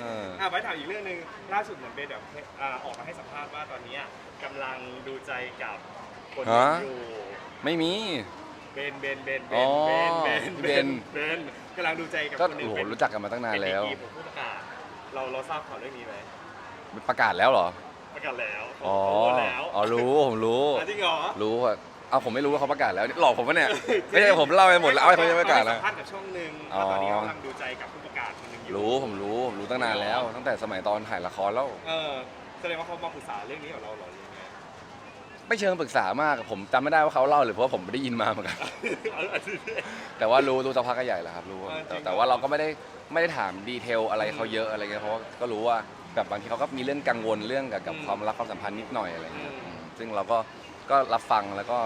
เออ อะไว้ถามอีกเรื่องหนึ่งล่าสุดเหมือนเบนแบบอ่าออกมาให้สัมภาษณ์ว่าตอนเนี้ยกำลังดูใจกับคนหนึ่งฮะ อยู่ไม่มี เบนเบนเบนเบอ๋อนเบนเบนเบนเบนกำลังดูใจกับก็คนหนึ่โอ้งโหเป็นรู้จักกันมาตั้งนานแล้ว เป็นดีกรีของผู้ประกาศเราเราทราบข่าวเรื่องนี้ไหมประกาศแล้วเหรอประกาศแล้วอ๋อเขาโพสต์แล้วอ๋อรู้ผมรู้อะจริงเหรอรู้อะ เอาผมไม่รู้ว่าเขาประกาศแล้วหลอกผมปะเนี่ยไม่ใช่ผมเล่าไปหมดแล้วเอาให้เขายังไม่ประกาศเขนะให้สัมภาษณ์กับช่องหนึ่งอ๋อ ว่าตอนนี้เขากำลังดูใจกับผู้ประกาศคนหนึ่งอยู่รู้ผมรู้ผมรู้ตั้งนานแล้ว ตั้งแต่สมัยตอนถ่ายละครแล้ว เออแสดงว่าเขามาปรึกษาเรื่องนี้กับเราเหรอหรือยังไงไม่เชิงปรึกษามากผมจำไม่ได้ว่าเขาเล่าหรือเพราะว่าผมไม่ได้ยินมาเหมือนกัน เอาเอาสิแต่ว่ารู้รู้สักพักก็ใหญ่แล้วครับรู้เออจริแต่งเหรอแต่ว่าเราก็ไม่ได้ไม่ได้ถามดีเทลอะไรเขาเยอะอะไรเงี้ยเพราะว่าก็รู้ว่าแบบบางทีเขาก็มีเรื่องกังวลเรื่องกับกับความรักความสัมพันธ์นิดหน่อยอะไรเงี้ยอืม ซึ่งเราก็ ก็รับฟังแล้วก็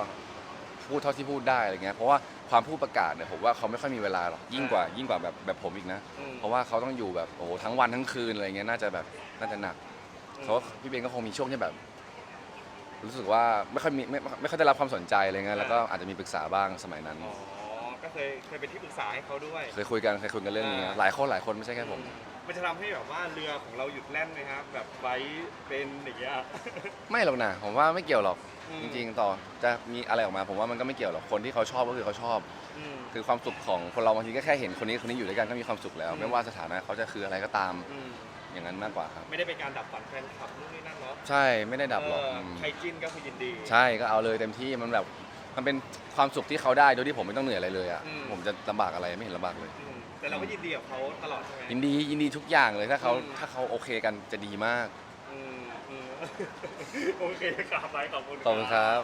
พูดเท่าที่พูดได้อะไรเงี้ยเพราะว่าความพูดประกาศเนี่ยผมว่าเขาไม่ค่อยมีเวลาหรอกยิ่งกว่ายิ่งกว่าแบบแบบผมอีกนะ อืม เพราะว่าเขาต้องอยู่แบบโอ้โหทั้งวันทั้งคืนอะไรเงี้ยน่าจะแบบน่าจะหนักเขาพี่เบนก็คงมีช่วงที่แบบ รู้สึกว่าไม่ค่อยมีไม่ไม่ไม่ค่อยได้รับความสนใจอะไรเงี้ยแล้วก็อาจจะมีปรึกษาบ้างสมัยนั้น อ๋อ ก็เคยเคยเป็นที่ปรึกษาให้เขาด้วย เคยคุยกันเคยคุยกันเรื่องนี้อ่าหลายคนหลายคนไม่ใช่แค่ผม มันจะทำให้แบบว่าเรือของเราหยุดแล่นไหมครับ แบบไว้เป็นอย่างเงี้ย ไม่หรอกนะผมว่าไม่เกี่ยวหรอก อืม จริงๆต่อจะมีอะไรออกมา ผมว่ามันก็ไม่เกี่ยวหรอกคนที่เขาชอบก็คือเขาชอบ อืม คือความสุขของคนเราบางทีก็แค่เห็นคนนี้คนนี้อยู่ด้วยกันก็มีความสุขแล้ว อืม ไม่ว่าสถานะเขาจะคืออะไรก็ตามอืมอย่างนั้นมากกว่าครับ ไม่ได้เป็นการดับฝันแฟนคลับนู่นนี่นั่นเนาะใช่ไม่ได้ดับหรอกเออมใครจิ้นก็คือยินดี ใช่ก็เอาเลยเต็มที่มันแบบมันเป็นความสุขที่เขาได้โดยที่ผมไม่ต้องเหนื่อยอะไรเลยอะอืม ผมจะลำบากอะไรไม่เห็นลำบากเลย อืมแต่เราก็ยินดีกับเขาตลอดใช่ไหม ยินดียินดีทุกอย่างเลยถ้าเขาอืม ถ้าเขาโอเคกันจะดีมากอืมอืม โอเคครับไปขอบคุณ ขอบคุณครับ